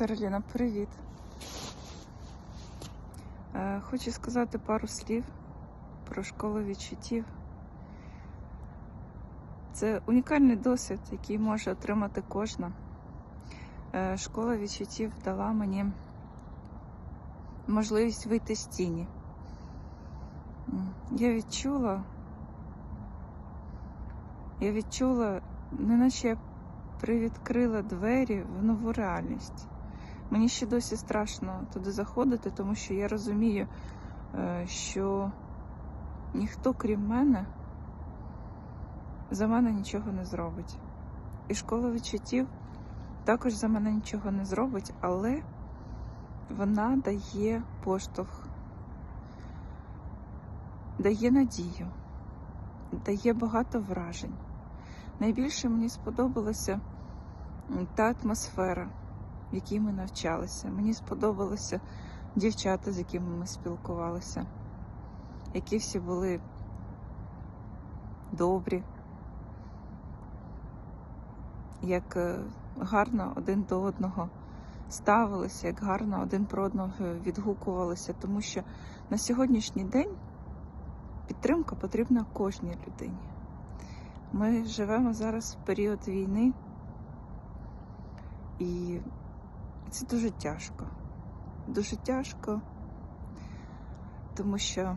Кароліна, привіт. Е, Хочу сказати пару слів про школу відчуттів. Це унікальний досвід, який може отримати кожна. Е, Школа відчуттів дала мені можливість вийти з тіні. Я відчула, я відчула, неначе я привідкрила двері в нову реальність. Мені ще досі страшно туди заходити, тому що я розумію, е, що ніхто, крім мене, за мене нічого не зробить. І школа відчуттів також за мене нічого не зробить, але вона дає поштовх, дає надію, дає багато вражень. Найбільше мені сподобалася та атмосфера, в якій ми навчалися. Мені сподобалися дівчата, з якими ми спілкувалися, які всі були добрі, як е, гарно один до одного ставилися, як гарно один про одного відгукувалися, тому що на сьогоднішній день підтримка потрібна кожній людині. Ми живемо зараз в період війни, і це дуже тяжко. Дуже тяжко, тому що,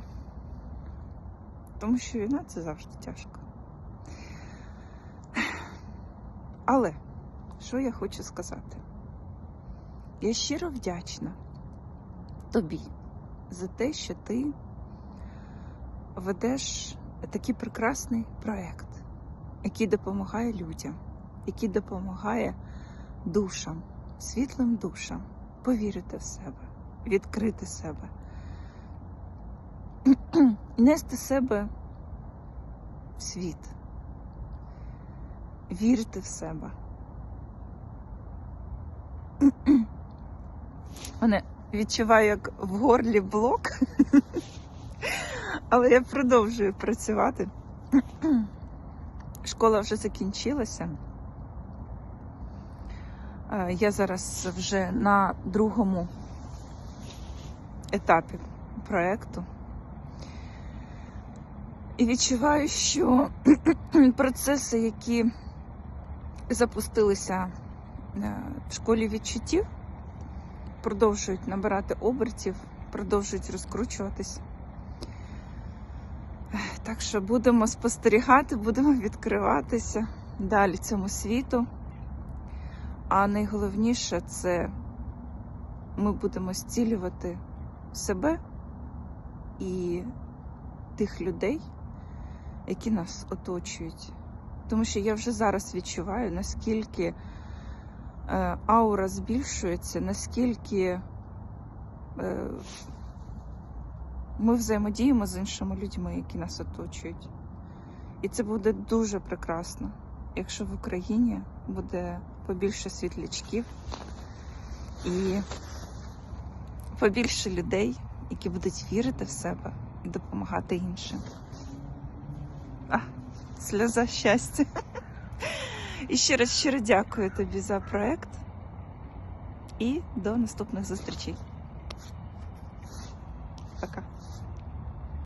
тому що війна це завжди тяжко. Але що я хочу сказати? Я щиро вдячна тобі за те, що ти ведеш такий прекрасний проект який допомагає людям, який допомагає душам, світлим душам повірити в себе, відкрити себе, нести себе в світ, вірити в себе. Мене відчуваю, як в горлі блок, але я продовжую працювати. Школа вже закінчилася. Е, Я зараз вже на другому етапі проєкту. І відчуваю, що процеси, які запустилися е, в школі відчуттів, продовжують набирати обертів, продовжують розкручуватись. Так що будемо спостерігати, будемо відкриватися далі цьому світу. А найголовніше це ми будемо зцілювати себе і тих людей, які нас оточують. Тому що я вже зараз відчуваю, наскільки е, аура збільшується, наскільки е, ми взаємодіємо з іншими людьми, які нас оточують. І це буде дуже прекрасно, якщо в Україні буде побільше світлячків і побільше людей, які будуть вірити в себе і допомагати іншим. А, сльоза щастя. І ще раз щиро дякую тобі за проект і до наступних зустрічей. Пока.